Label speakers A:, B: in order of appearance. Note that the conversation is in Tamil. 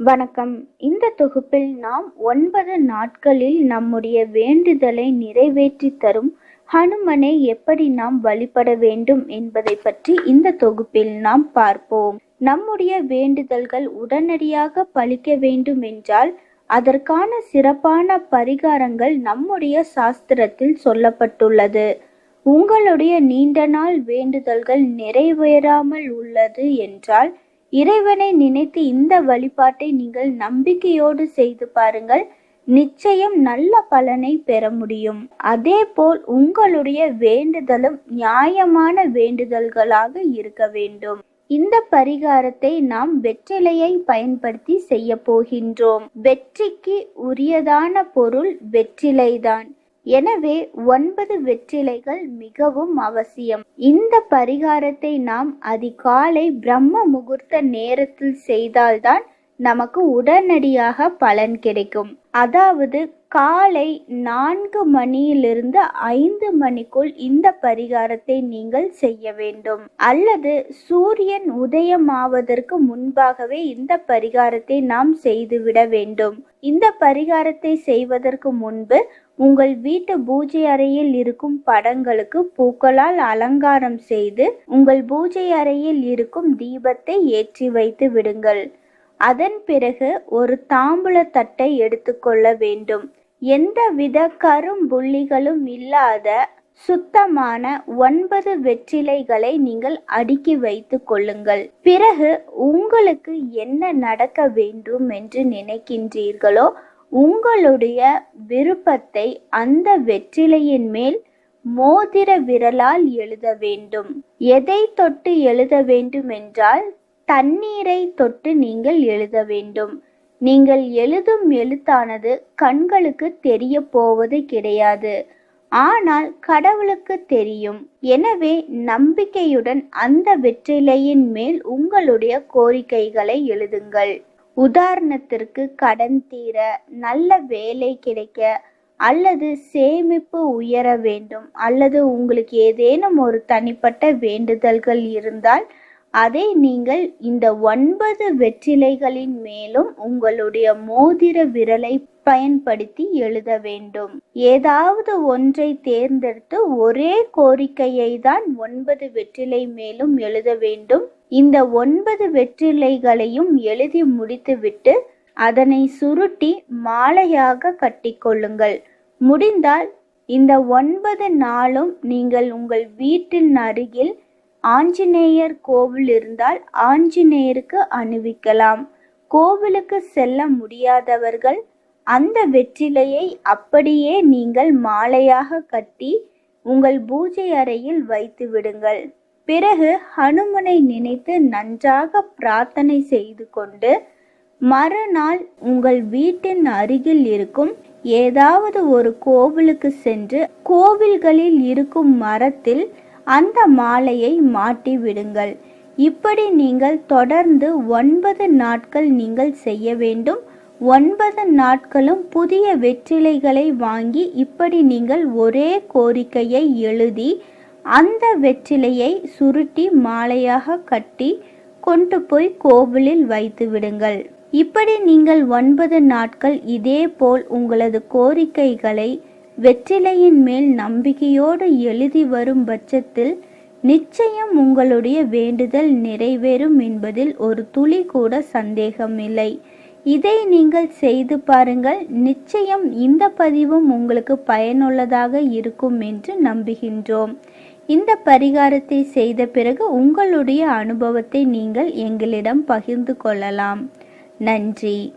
A: வணக்கம். இந்த தொகுப்பில் நாம் ஒன்பது நாட்களில் நம்முடைய வேண்டுதலை நிறைவேற்றி தரும் ஹனுமனை எப்படி நாம் வழிபட வேண்டும் என்பதை பற்றி இந்த தொகுப்பில் நாம் பார்ப்போம். நம்முடைய வேண்டுதல்கள் உடனடியாக பலிக்க வேண்டும் என்றால் அதற்கான சிறப்பான பரிகாரங்கள் நம்முடைய சாஸ்திரத்தில் சொல்லப்பட்டுள்ளது. உங்களுடைய நீண்ட நாள் வேண்டுதல்கள் நிறைவேறாமல் உள்ளது என்றால் இறைவனை நினைத்து இந்த வழிபாட்டை நீங்கள் நம்பிக்கையோடு செய்து பாருங்கள். நிச்சயம் நல்ல பலனை பெற முடியும். அதேபோல் உங்களுடைய வேண்டுதலும் நியாயமான வேண்டுதல்களாக இருக்க வேண்டும். இந்த பரிகாரத்தை நாம் வெற்றிலையை பயன்படுத்தி செய்ய போகின்றோம். வெற்றிக்கு உரியதான பொருள் வெற்றிலைதான். எனவே ஒன்பது வெற்றிலைகள் மிகவும் அவசியம். இந்த பரிகாரத்தை நாம் அதிகாலை பிரம்ம முகூர்த்த நேரத்தில் செய்தால்தான் நமக்கு உடனடியாக பலன் கிடைக்கும். அதாவது காலை நான்கு மணியிலிருந்து ஐந்து மணிக்குள் இந்த பரிகாரத்தை நீங்கள் செய்ய வேண்டும். அல்லது சூரியன் உதயமாவதற்கு முன்பாகவே இந்த பரிகாரத்தை நாம் செய்துவிட வேண்டும். இந்த பரிகாரத்தை செய்வதற்கு முன்பு உங்கள் வீட்டு பூஜை அறையில் இருக்கும் படங்களுக்கு பூக்களால் அலங்காரம் செய்து உங்கள் பூஜை அறையில் இருக்கும் தீபத்தை ஏற்றி வைத்து விடுங்கள். அதன் பிறகு ஒரு தாம்பூல தட்டை எடுத்துக்கொள்ள வேண்டும். எந்தவித கரும்புள்ளிகளும் இல்லாத சுத்தமான ஒன்பது வெற்றிலைகளை நீங்கள் அடுக்கி வைத்து கொள்ளுங்கள். பிறகு உங்களுக்கு என்ன நடக்க வேண்டும் என்று நினைக்கின்றீர்களோ உங்களுடைய விருப்பத்தை அந்த வெற்றிலையின் மேல் மோதிர விரலால் எழுத வேண்டும். எதை தொட்டு எழுத வேண்டும் என்றால் தண்ணீரை தொட்டு நீங்கள் எழுத வேண்டும். நீங்கள் எழுதும் எழுத்தானது கண்களுக்கு தெரிய போவது கிடையாது. ஆனால் கடவுளுக்கு தெரியும். எனவே நம்பிக்கையுடன் அந்த வெற்றிலையின் மேல் உங்களுடைய கோரிக்கைகளை எழுதுங்கள். உதாரணத்திற்கு கடன் தீர நல்ல வேலை கிடைக்க அல்லது சேமிப்பு உயர வேண்டும். அல்லது உங்களுக்கு ஏதேனும் ஒரு தனிப்பட்ட வேண்டுதல்கள் இருந்தால் அதை நீங்கள் இந்த ஒன்பது வெற்றிலைகளின் மேலும் உங்களுடைய மோதிர விரலை பயன்படுத்தி எழுத வேண்டும். ஏதாவது ஒன்றை தேர்ந்தெடுத்து ஒரே கோரிக்கையை தான் ஒன்பது வெற்றிலை மேலும் எழுத வேண்டும். இந்த ஒன்பது வெற்றிலைகளையும் எழுதி முடித்துவிட்டு அதனை சுருட்டி மாலையாக கட்டிக்கொள்ளுங்கள் முடிந்தால் இந்த ஒன்பது நாளும் நீங்கள் உங்கள் வீட்டின் அருகில் ஆஞ்சநேயர் கோவில் இருந்தால் ஆஞ்சநேயருக்கு அணிவிக்கலாம். கோவிலுக்கு செல்ல முடியாதவர்கள் அந்த வெற்றிலையை அப்படியே நீங்கள் மாலையாக கட்டி உங்கள் பூஜை அறையில் வைத்து விடுங்கள். பிறகு ஹனுமனை நினைத்து நன்றாக பிரார்த்தனை செய்து கொண்டு மறுநாள் உங்கள் வீட்டின் அருகில் இருக்கும் ஏதாவது ஒரு கோவிலுக்கு சென்று கோவில்களில் இருக்கும் மரத்தில் அந்த மாலையை மாட்டி விடுங்கள் இப்படி நீங்கள் தொடர்ந்து ஒன்பது நாட்கள் நீங்கள் செய்ய வேண்டும். ஒன்பது நாட்களும் புதிய வெற்றிலைகளை வாங்கி இப்படி நீங்கள் ஒரே கோரிக்கையை எழுதி அந்த வெற்றிலையை சுருட்டி மாலையாக கட்டி கொண்டு போய் கோவிலில் வைத்து விடுங்கள். இப்படி நீங்கள் ஒன்பது நாட்கள் இதே போல் உங்களது கோரிக்கைகளை வெற்றிலையின் மேல் நம்பிக்கையோடு எழுதி வரும் பட்சத்தில் நிச்சயம் உங்களுடைய வேண்டுதல் நிறைவேறும் என்பதில் ஒரு துளி கூட சந்தேகமில்லை. இதை நீங்கள் செய்து பாருங்கள். நிச்சயம் இந்த பதிவும் உங்களுக்கு பயனுள்ளதாக இருக்கும் என்று நம்புகின்றோம். இந்த பரிகாரத்தை செய்த பிறகு உங்களுடைய அனுபவத்தை நீங்கள் எங்களிடம் பகிர்ந்து கொள்ளலாம். நன்றி.